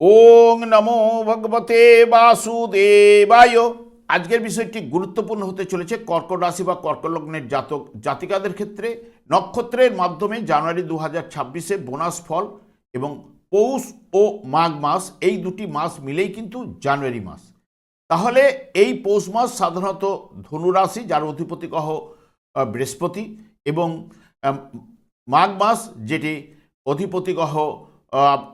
ওং নমো ভগবতে বাসুদেবায়। আজকের বিষয়টি গুরুত্বপূর্ণ হতে চলেছে কর্কট রাশি বা কর্কট লগ্নের জাতক জাতিকাদের ক্ষেত্রে। নক্ষত্রের মাধ্যমে জানুয়ারি দু হাজার ছাব্বিশে বোনাস ফল এবং পৌষ ও মাঘ মাস এই দুটি মাস মিলেই কিন্তু জানুয়ারি মাস। তাহলে এই পৌষ মাস সাধারণত ধনুরাশি যার অধিপতি কহ বৃহস্পতি এবং মাঘ মাস যেটি অধিপতি আহ,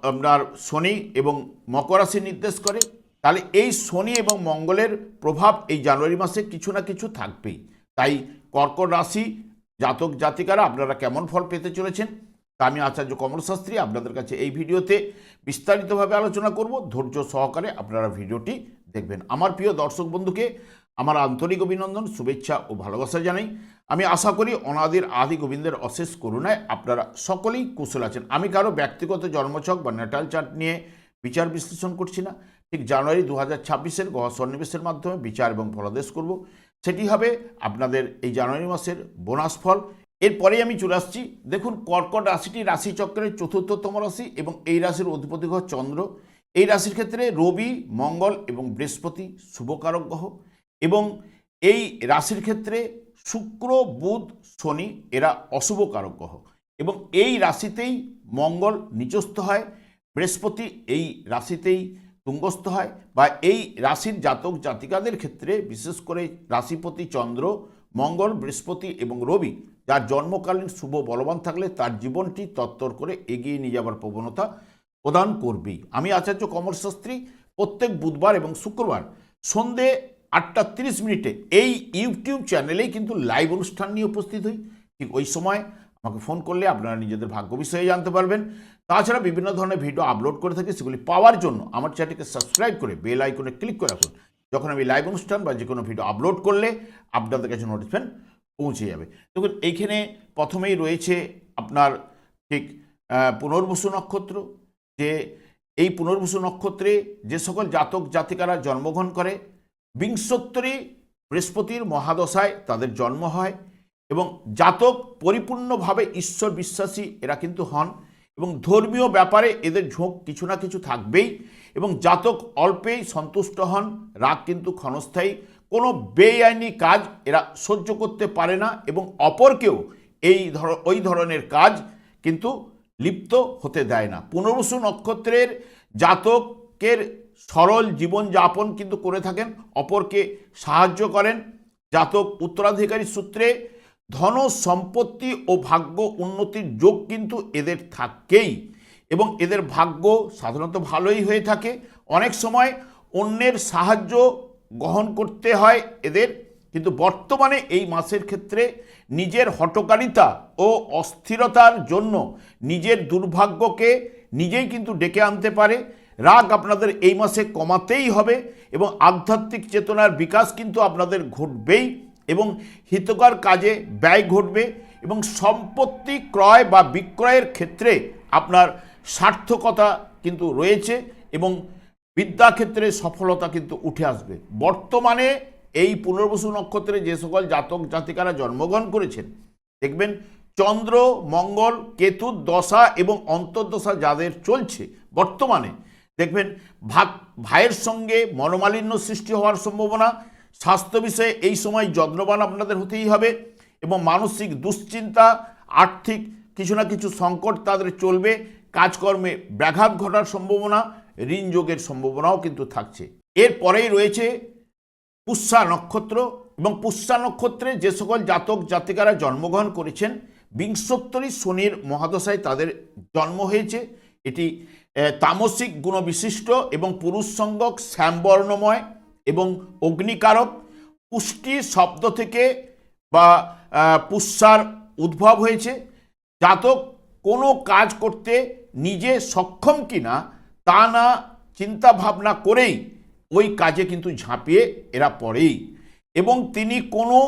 আপনার শনি এবং মকর রাশি নির্দেশ করে, তাহলে এই শনি এবং মঙ্গলের প্রভাব এই জানুয়ারি মাসে কিছু না কিছু থাকবেই। তাই কর্কট রাশি জাতক জাতিকারা আপনারা কেমন ফল পেতে চলেছেন তা আমি আচার্য কমল শাস্ত্রী আপনাদের কাছে এই ভিডিওতে বিস্তারিতভাবে আলোচনা করব। ধৈর্য সহকারে আপনারা ভিডিওটি দেখবেন। আমার প্রিয় দর্শক বন্ধুকে আমার আন্তরিক অভিনন্দন, শুভেচ্ছা ও ভালোবাসা জানাই। আমি আশা করি অনাদির আদি গোবিন্দের অশেষ করুণায় আপনারা সকলেই কুশল আছেন। আমি কারও ব্যক্তিগত জন্মছক বা নেটাল চার্ট নিয়ে বিচার বিশ্লেষণ করছি না। ঠিক জানুয়ারি দু হাজার ছাব্বিশের গ্রহ সন্নিবেশের মাধ্যমে বিচার এবং ফলাদেশ করব। সেটি হবে আপনাদের এই জানুয়ারি মাসের বোনাস ফল। এরপরেই আমি চলে আসছি। দেখুন, কর্কট রাশিটি রাশিচক্রের চতুর্থতম রাশি এবং এই রাশির অধিপতি গ্রহ চন্দ্র। এই রাশির ক্ষেত্রে রবি, মঙ্গল এবং বৃহস্পতি শুভকারক গ্রহ। এবং এই রাশির ক্ষেত্রে শুক্র, বুধ, শনি এরা অশুভ কারক গ্রহ। এবং এই রাশিতেই মঙ্গল নিচস্থ হয়, বৃহস্পতি এই রাশিতেই তুঙ্গস্থ হয় বা এই রাশির জাতক জাতিকাদের ক্ষেত্রে বিশেষ করে রাশিপতি চন্দ্র, মঙ্গল, বৃহস্পতি এবং রবি, যার জন্মকালীন শুভ বলবান থাকলে তার জীবনটি তত্তর করে এগিয়ে নিয়ে যাবার প্রবণতা প্রদান করবেই। আমি আচার্য কমল শাস্ত্রী প্রত্যেক বুধবার এবং শুক্রবার সন্ধে আটটা তিরিশ মিনিটে এই ইউটিউব চ্যানেলেই কিন্তু লাইভ অনুষ্ঠান নিয়ে উপস্থিত হই। ঠিক ওই সময় আমাকে ফোন করলে আপনারা নিজেদের ভাগ্য বিষয়ে জানতে পারবেন। তাছাড়া বিভিন্ন ধরনের ভিডিও আপলোড করে থাকি, সেগুলি পাওয়ার জন্য আমার চ্যানেলকে সাবস্ক্রাইব করে বেল আইকনে ক্লিক করে রাখুন। যখন আমি লাইভ অনুষ্ঠান বা যে কোনো ভিডিও আপলোড করলে আপনাদের কাছে নোটিফিকেশন পৌঁছে যাবে। দেখুন, এইখানে প্রথমেই রয়েছে আপনার ঠিক পুনর্বসু নক্ষত্র, যে এই পুনর্বসু নক্ষত্রে যে সকল জাতক জাতিকারা জন্মগ্রহণ করে বিংশোত্তরী বৃহস্পতির মহাদশায় তাদের জন্ম হয় এবং জাতক পরিপূর্ণভাবে ঈশ্বর বিশ্বাসী এরা কিন্তু হন এবং ধর্মীয় ব্যাপারে এদের ঝোঁক কিছু না কিছু থাকবেই এবং জাতক অল্পেই সন্তুষ্ট হন, রাগ কিন্তু ক্ষণস্থায়ী। কোনো বেআইনি কাজ এরা সহ্য করতে পারে না এবং অপরকেও এই ধর, ওই ধরনের কাজ কিন্তু লিপ্ত হতে দেয় না। পুনর্বসু নক্ষত্রের জাতকের সরল জীবনযাপন কিন্তু করে থাকেন, অপরকে সাহায্য করেন। জাতক উত্তরাধিকারী সূত্রে ধন সম্পত্তি ও ভাগ্য উন্নতির যোগ কিন্তু এদের থাকেই এবং এদের ভাগ্য সাধারণত ভালোই হয়ে থাকে। অনেক সময় অন্যের সাহায্য গ্রহণ করতে হয় এদের, কিন্তু বর্তমানে এই মাসের ক্ষেত্রে নিজের হটকারিতা ও অস্থিরতার জন্য নিজের দুর্ভাগ্যকে নিজেই কিন্তু ডেকে আনতে পারে। রাগ আপনাদের এই মাসে কমাতেই হবে এবং আধ্যাত্মিক চেতনার বিকাশ কিন্তু আপনাদের ঘটবেই এবং হিতকর কাজে ব্যয় ঘটবে এবং সম্পত্তি ক্রয় বা বিক্রয়ের ক্ষেত্রে আপনার সার্থকতা কিন্তু রয়েছে এবং বিদ্যাক্ষেত্রে সফলতা কিন্তু উঠে আসবে। বর্তমানে এই পুনর্বসু নক্ষত্রে যে সকল জাতক জাতিকারা জন্মগ্রহণ করেছেন, দেখবেন চন্দ্র, মঙ্গল কেতুর দশা এবং অন্তর্দশা যাদের চলছে বর্তমানে দেখবেন, ভাগ, ভাইয়ের সঙ্গে মনোমালিন্য সৃষ্টি হওয়ার সম্ভাবনা, স্বাস্থ্য বিষয়ে এই সময় যত্নবান আপনাদের হতেই হবে এবং মানসিক দুশ্চিন্তা, আর্থিক কিছু না কিছু সংকট তাদের চলবে। কাজকর্মে ব্যাঘাত ঘটার সম্ভাবনা, ঋণ যোগের সম্ভাবনাও কিন্তু থাকছে। এরপরেই রয়েছে পুষ্যা নক্ষত্র এবং পুষ্যা নক্ষত্রে যে সকল জাতক জাতিকারা জন্মগ্রহণ করেছেন, বিংশোত্তরী শনির মহাদশায় তাদের জন্ম হয়েছে। এটি তামসিক গুণবিশিষ্ট এবং পুরুষ সঙ্গক শ্যামবর্ণময় এবং অগ্নিকারক পুষ্টি শব্দ থেকে বা পুষ্যার উদ্ভব হয়েছে। জাতক কোনো কাজ করতে নিজে সক্ষম কিনা তা না চিন্তা ভাবনা করেই ওই কাজে কিন্তু ঝাঁপিয়ে এরা পড়েই। এবং তিনি কোনো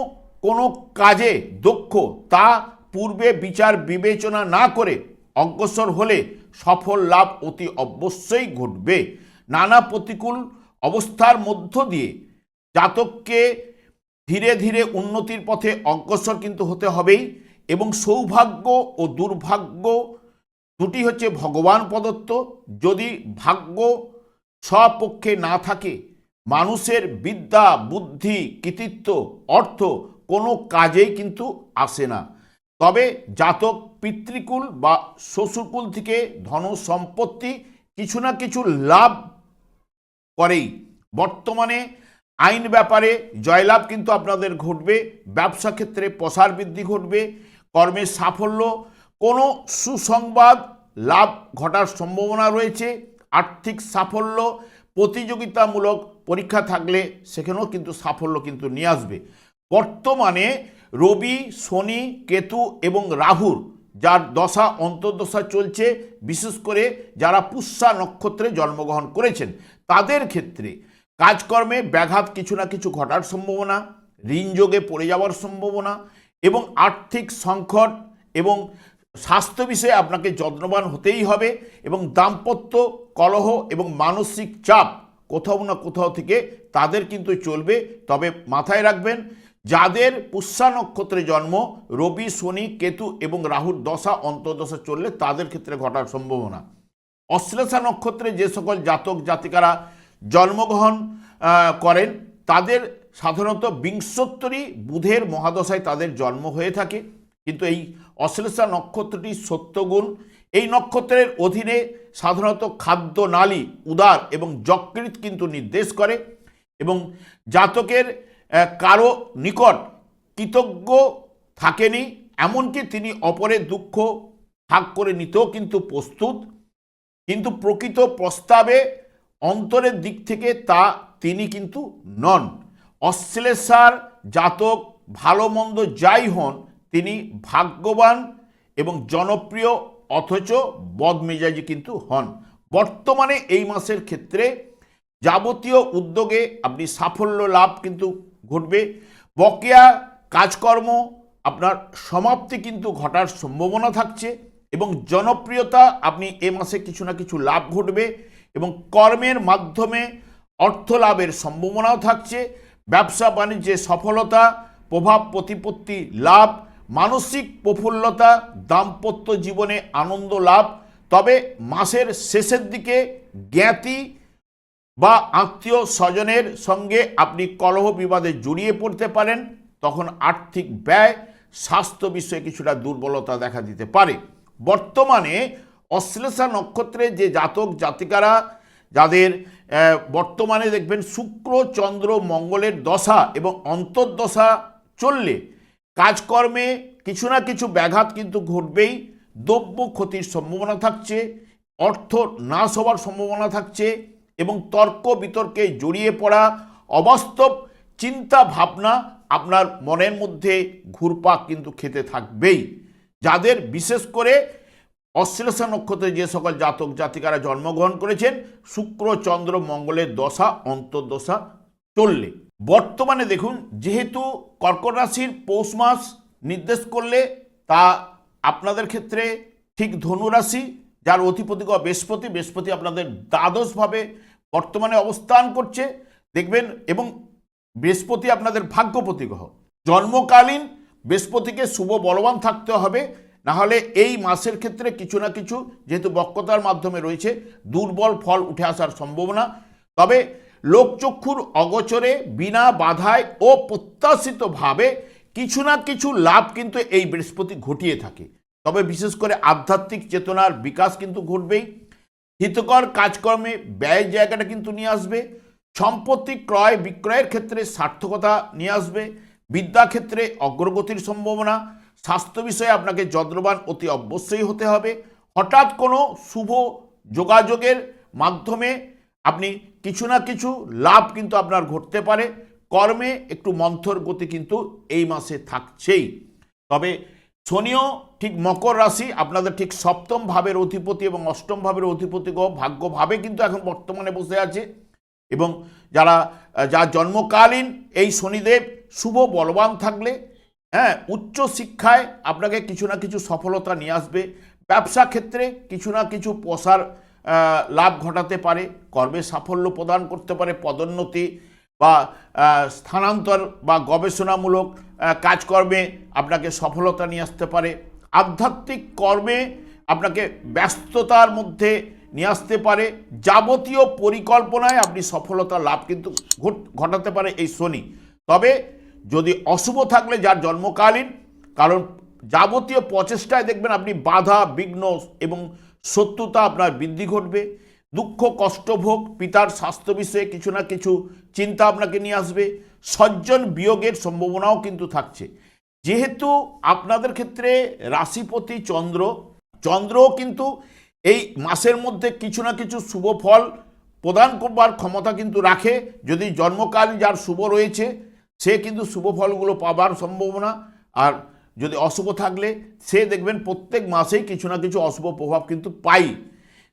কোনো কাজে দক্ষ তা পূর্বে বিচার বিবেচনা না করে অগ্রসর হলে সফল লাভ অতি অবশ্যই ঘটবে। নানা প্রতিকূল অবস্থার মধ্য দিয়ে জাতককে ধীরে ধীরে উন্নতির পথে অগ্রসর কিন্তু হতে হবেই এবং সৌভাগ্য ও দুর্ভাগ্য দুটি হচ্ছে ভগবান প্রদত্ত। যদি ভাগ্য স্বপক্ষে না থাকে, মানুষের বিদ্যা, বুদ্ধি, কৃতিত্ব, অর্থ কোনো কাজেই কিন্তু আসে না। তবে জাতক পিতৃকুল বা শ্বশুরকুল থেকে ধন সম্পত্তি কিছু না কিছু লাভ করেই। বর্তমানে আইন ব্যাপারে জয়লাভ কিন্তু আপনাদের ঘটবে, ব্যবসা ক্ষেত্রে প্রসার বৃদ্ধি ঘটবে, কর্মের সাফল্য, কোনো সুসংবাদ লাভ ঘটার সম্ভাবনা রয়েছে, আর্থিক সাফল্য, প্রতিযোগিতামূলক পরীক্ষা থাকলে সেখানেও কিন্তু সাফল্য কিন্তু নিয়ে আসবে। বর্তমানে রবি, শনি, কেতু এবং রাহুর যার দশা অন্তর্দশা চলছে, বিশেষ করে যারা পুষ্যা নক্ষত্রে জন্মগ্রহণ করেছেন, তাদের ক্ষেত্রে কাজকর্মে ব্যাঘাত কিছু না কিছু ঘটার সম্ভাবনা ঋণযোগে পড়ে যাওয়ার সম্ভাবনা এবং আর্থিক সংকট এবং স্বাস্থ্য বিষয়ে আপনাকে যত্নবান হতেই হবে এবং দাম্পত্য কলহ এবং মানসিক চাপ কোথাও না কোথাও থেকে তাদের কিন্তু চলবে। তবে মাথায় রাখবেন যাদের পুষ্যা নক্ষত্রে জন্ম, রবি, শনি, কেতু এবং রাহুর দশা, অন্তর্দশা চললে তাদের ক্ষেত্রে ঘটার সম্ভাবনা। অশ্লেষা নক্ষত্রে যে সকল জাতক জাতিকারা জন্মগ্রহণ করেন, তাদের সাধারণত বিংশোত্তরী বুধের মহাদশায় তাদের জন্ম হয়ে থাকে। কিন্তু এই অশ্লেষা নক্ষত্রটি সত্যগুণ। এই নক্ষত্রের অধীনে সাধারণত খাদ্য নালী, উদার এবং যকৃত কিন্তু নির্দেশ করে এবং জাতকের কারও নিকট কৃতজ্ঞ থাকেনি, এমনকি তিনি অপরের দুঃখ ভাগ করে নিতেও কিন্তু প্রস্তুত। কিন্তু প্রকৃত প্রস্তাবে অন্তরের দিক থেকে তা তিনি কিন্তু নন। অশ্লেষার জাতক ভালো মন্দ যাই হন, তিনি ভাগ্যবান এবং জনপ্রিয়, অথচ বদমেজাজি কিন্তু হন। বর্তমানে এই মাসের ক্ষেত্রে যাবতীয় উদ্যোগে আপনি সাফল্য লাভ কিন্তু ঘটবে। বকেয়া কাজকর্ম আপনার সমাপ্তি কিন্তু ঘটার সম্ভাবনা থাকছে এবং জনপ্রিয়তা আপনি এ মাসে কিছু না কিছু লাভ ঘটবে এবং কর্মের মাধ্যমে অর্থ লাভের সম্ভাবনাও থাকছে। ব্যবসা বাণিজ্যে সফলতা, প্রভাব, প্রতিপত্তি, লাভ, মানসিক প্রফুল্লতা, দাম্পত্য জীবনে আনন্দ লাভ। তবে মাসের শেষের দিকে জ্ঞাতি বা আত্মীয় স্বজনের সঙ্গে আপনি কলহ বিবাদে জড়িয়ে পড়তে পারেন, তখন আর্থিক ব্যয় স্বাস্থ্য বিষয়ে কিছুটা দুর্বলতা দেখা দিতে পারে। বর্তমানে অশ্লেষা নক্ষত্রে যে জাতক জাতিকারা, যাদের বর্তমানে দেখবেন শুক্র, চন্দ্র, মঙ্গলের দশা এবং অন্তর্দশা চললে কাজকর্মে কিছু না কিছু ব্যাঘাত কিন্তু ঘটবেই। দ্রব্য ক্ষতির সম্ভাবনা থাকছে, অর্থ নাশ হওয়ার সম্ভাবনা থাকছে এবং তর্ক বিতর্কে জড়িয়ে পড়া অবাস্তব চিন্তা ভাবনা আপনার মনের মধ্যে ঘুরপাক কিন্তু খেতে থাকবেই। যাদের বিশেষ করে অশ্লেষা নক্ষত্রে যে সকল জাতক জাতিকারা জন্মগ্রহণ করেছেন, শুক্র, চন্দ্র, মঙ্গলের দশা, অন্তর্দশা চললে। বর্তমানে দেখুন, যেহেতু কর্কট রাশির পৌষ মাস নির্দেশ করলে তা আপনাদের ক্ষেত্রে ঠিক ধনুরাশি যার অধিপতি গ্রহ বৃহস্পতি বৃহস্পতি আপনাদের দ্বাদশভাবে বর্তমানে অবস্থান করছে, দেখবেন, এবং বৃহস্পতি আপনাদের ভাগ্যপতি গ্রহ। জন্মকালীন বৃহস্পতিকে শুভ বলবান থাকতে হবে না হলে এই মাসের ক্ষেত্রে কিছু না কিছু যেহেতু বক্রতার মাধ্যমে রয়েছে, দুর্বল ফল উঠে আসার সম্ভাবনা। তবে লোকচক্ষুর অগোচরে, বিনা বাধায় ও প্রত্যাশিতভাবে কিছু না কিছু লাভ কিন্তু এই বৃহস্পতি ঘটিয়ে থাকে। তবে বিশেষ করে আধ্যাত্মিক চেতনার বিকাশ কিন্তু ঘটবেই। হিতকর কাজকর্মে ব্যয়ের জায়গাটা কিন্তু নিয়ে আসবে, সম্পত্তি ক্রয় বিক্রয়ের ক্ষেত্রে সার্থকতা নিয়ে আসবে, বিদ্যাক্ষেত্রে অগ্রগতির সম্ভাবনা, স্বাস্থ্য বিষয়ে আপনাকে যত্নবান অতি অবশ্যই হতে হবে। হঠাৎ কোনো শুভ যোগাযোগের মাধ্যমে আপনি কিছু না কিছু লাভ কিন্তু আপনার ঘটতে পারে। কর্মে একটু মন্থর গতি কিন্তু এই মাসে থাকছেই। তবে শনিও, ঠিক মকর রাশি, আপনাদের ঠিক সপ্তম ভাবের অধিপতি এবং অষ্টম ভাবের অধিপতি ভাগ্যভাবে কিন্তু এখন বর্তমানে বসে আছে। এবং যারা যার জন্মকালীন এই শনিদেব, শুভ বলবান থাকলে হ্যাঁ উচ্চ শিক্ষায় আপনাকে কিছু না কিছু সফলতা নিয়ে আসবে। ব্যবসা ক্ষেত্রে কিছু না কিছু প্রসার লাভ ঘটাতে পারে কর্মে সাফল্য প্রদান করতে পারে, পদোন্নতি বা স্থানান্তর বা গবেষণামূলক কাজকর্মে আপনাকে সফলতা নিয়ে আসতে পারে। আধ্যাত্মিক কর্মে আপনাকে ব্যস্ততার মধ্যে নিয়ে আসতে পারে। যাবতীয় পরিকল্পনায় আপনি সফলতা লাভ কিন্তু ঘটাতে পারে এই শনি। তবে যদি অশুভ থাকলে যার জন্মকালীন, কারণ যাবতীয় প্রচেষ্টায় দেখবেন আপনি বাধা, বিঘ্ন এবং শত্রুতা আপনার বৃদ্ধি ঘটবে। দুঃখ কষ্টভোগ পিতার স্বাস্থ্য বিষয়ে কিছু না কিছু চিন্তা আপনাকে নিয়ে আসবে। সজ্জন বিয়োগের সম্ভাবনাও কিন্তু থাকছে। যেহেতু আপনাদের ক্ষেত্রে রাশিপতি চন্দ্র, চন্দ্রও কিন্তু এই মাসের মধ্যে কিছু না কিছু শুভ ফল প্রদান করবার ক্ষমতা কিন্তু রাখে। যদি জন্মকাল যার শুভ রয়েছে, সে কিন্তু শুভ ফলগুলো পাবার সম্ভাবনা। আর যদি অশুভ থাকলে, সে দেখবেন প্রত্যেক মাসেই কিছু না কিছু অশুভ প্রভাব কিন্তু পাই।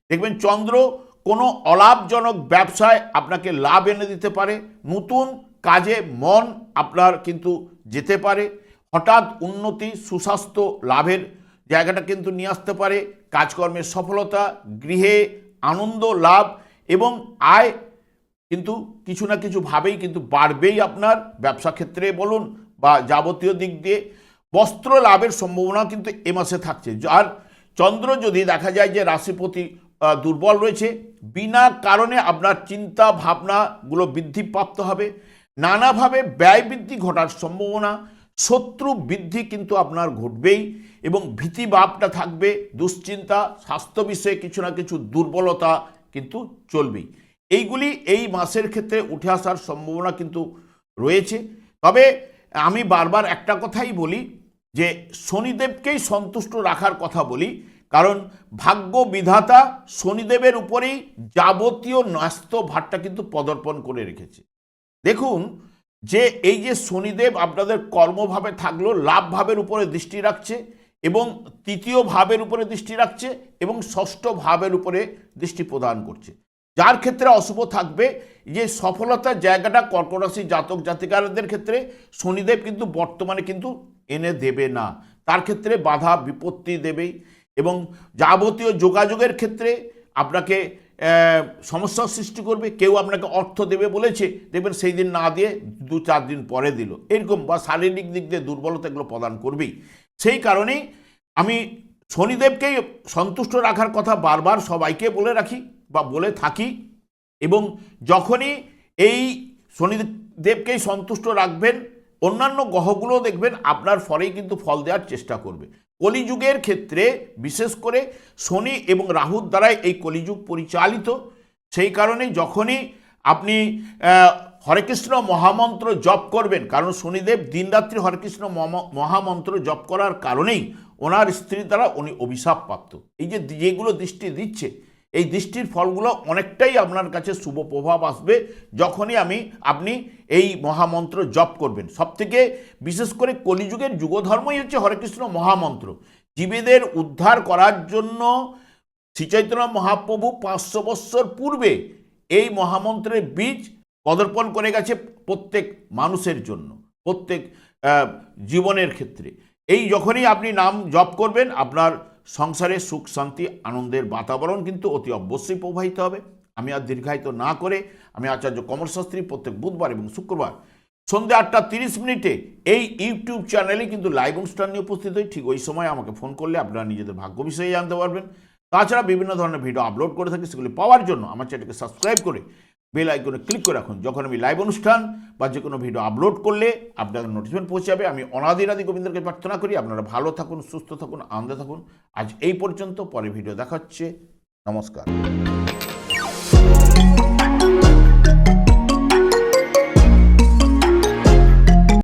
দেখবেন চন্দ্র কোনো অলাভজনক ব্যবসায় আপনাকে লাভ এনে দিতে পারে, নতুন কাজে মন আপনার কিন্তু যেতে পারে, হঠাৎ উন্নতি, সুস্বাস্থ্য, লাভের জায়গাটা কিন্তু নিয়ে আসতে পারে, কাজকর্মের সফলতা, গৃহে আনন্দ, লাভ এবং আয় কিন্তু কিছু না কিছু ভাবেই কিন্তু বাড়বেই আপনার ব্যবসা ক্ষেত্রে বলুন বা যাবতীয় দিক দিয়ে। বস্ত্র লাভের সম্ভাবনা কিন্তু এ মাসে থাকছে। আর চন্দ্র যদি দেখা যায় যে রাশিপতি দুর্বল রয়েছে। বিনা কারণে আপনার চিন্তা ভাবনাগুলো বৃদ্ধিপ্রাপ্ত হবে। নানাভাবে ব্যয় বৃদ্ধি ঘটার সম্ভাবনা, শত্রু বৃদ্ধি কিন্তু আপনার ঘটবেই এবং ভীতি ভাবটা থাকবে, দুশ্চিন্তা, স্বাস্থ্য বিষয়ে কিছু না কিছু দুর্বলতা কিন্তু চলবেই। এইগুলি এই মাসের ক্ষেত্রে উঠে আসার সম্ভাবনা কিন্তু রয়েছে। তবে আমি বারবার একটা কথাই বলি যে শনিদেবকেই সন্তুষ্ট রাখার কথা বলি। কারণ ভাগ্য বিধাতা শনিদেবের উপরেই যাবতীয় ন্যস্ত ভারটা কিন্তু পদর্পণ করে রেখেছে। দেখুন যে এই যে শনিদেব আপনাদের কর্মভাবে থাকল, লাভ ভাবের উপরে দৃষ্টি রাখছে এবং তৃতীয় ভাবের উপরে দৃষ্টি রাখছে এবং ষষ্ঠ ভাবের উপরে দৃষ্টি প্রদান করছে। যার ক্ষেত্রে অশুভ থাকবে যে সফলতার জায়গাটা কর্কট রাশি জাতক জাতিকারদের ক্ষেত্রে শনিদেব কিন্তু বর্তমানে কিন্তু এনে দেবে না। তার ক্ষেত্রে বাধা বিপত্তি দেবেই। এবং যাবতীয় যোগাযোগের ক্ষেত্রে আপনাকে সমস্যার সৃষ্টি করবে, কেউ আপনাকে অর্থ দেবে বলেছে, দেখবেন সেই দিন না দিয়ে দু চার দিন পরে দিল। এরকম বা শারীরিক দিক দিয়ে দুর্বলতা এগুলো প্রদান করবেই। সেই কারণেই আমি শনিদেবকেই সন্তুষ্ট রাখার কথা বারবার সবাইকে বলে রাখি বা বলে থাকি এবং যখনই এই শনিদেবকেই সন্তুষ্ট রাখবেন, অন্যান্য গ্রহগুলো দেখবেন আপনার ফলেই কিন্তু ফল দেওয়ার চেষ্টা করবে। কলিযুগের ক্ষেত্রে, বিশেষ করে শনি এবং রাহুর দ্বারাই এই কলিযুগ পরিচালিত। সেই কারণে যখনই আপনি হরেকৃষ্ণ মহামন্ত্র জপ করবেন, কারণ শনিদেব দিনরাত্রি হরেকৃষ্ণ মহামন্ত্র জপ করার কারণেই ওনার স্ত্রী দ্বারা উনি অভিশাপ প্রাপ্ত। এই যে, যেগুলো দৃষ্টি দিচ্ছে এই দৃষ্টির ফলগুলো অনেকটাই আপনার কাছে শুভ প্রভাব আসবে যখনই আমি, আপনি এই মহামন্ত্র জপ করবেন। সবথেকে বিশেষ করে কলিযুগের যুগধর্মই হচ্ছে হরেকৃষ্ণ মহামন্ত্র। জীবেদের উদ্ধার করার জন্য শ্রীচৈতন্য মহাপ্রভু পাঁচশো বৎসর পূর্বে এই মহামন্ত্রের বীজ পদর্পণ করে গেছে প্রত্যেক মানুষের জন্য, প্রত্যেক জীবনের ক্ষেত্রে। এই যখনই আপনি নাম জপ করবেন, আপনার সংসারে সুখ, শান্তি, আনন্দের বাতাবরণ কিন্তু অতি অবশ্যই প্রবাহিত হবে। আমি আর দীর্ঘায়িত না করে আমি আচার্য কমল শাস্ত্রী প্রত্যেক বুধবার এবং শুক্রবার সন্ধ্যে আটটা তিরিশ মিনিটে এই ইউটিউব চ্যানেলে কিন্তু লাইভ অনুষ্ঠান নিয়ে উপস্থিত হই। ঠিক ওই সময় আমাকে ফোন করলে আপনারা নিজেদের ভাগ্য বিষয়ে জানতে পারবেন। তাছাড়া বিভিন্ন ধরনের ভিডিও আপলোড করে থাকি, সেগুলি পাওয়ার জন্য আমার চ্যানেলকে সাবস্ক্রাইব করে বেল আইকনে ক্লিক করে রাখুন। যখন আমি লাইভ অনুষ্ঠান বা যে কোনো ভিডিও আপলোড করলে আপনাদের নোটিফিকেশন পৌঁছে যাবে। আমি অনাদিরাদি গোবিন্দকে প্রার্থনা করি। আপনারা ভালো থাকুন, সুস্থ থাকুন, আনন্দে থাকুন। আজ এই পর্যন্ত, পরে ভিডিও দেখা হচ্ছে। নমস্কার।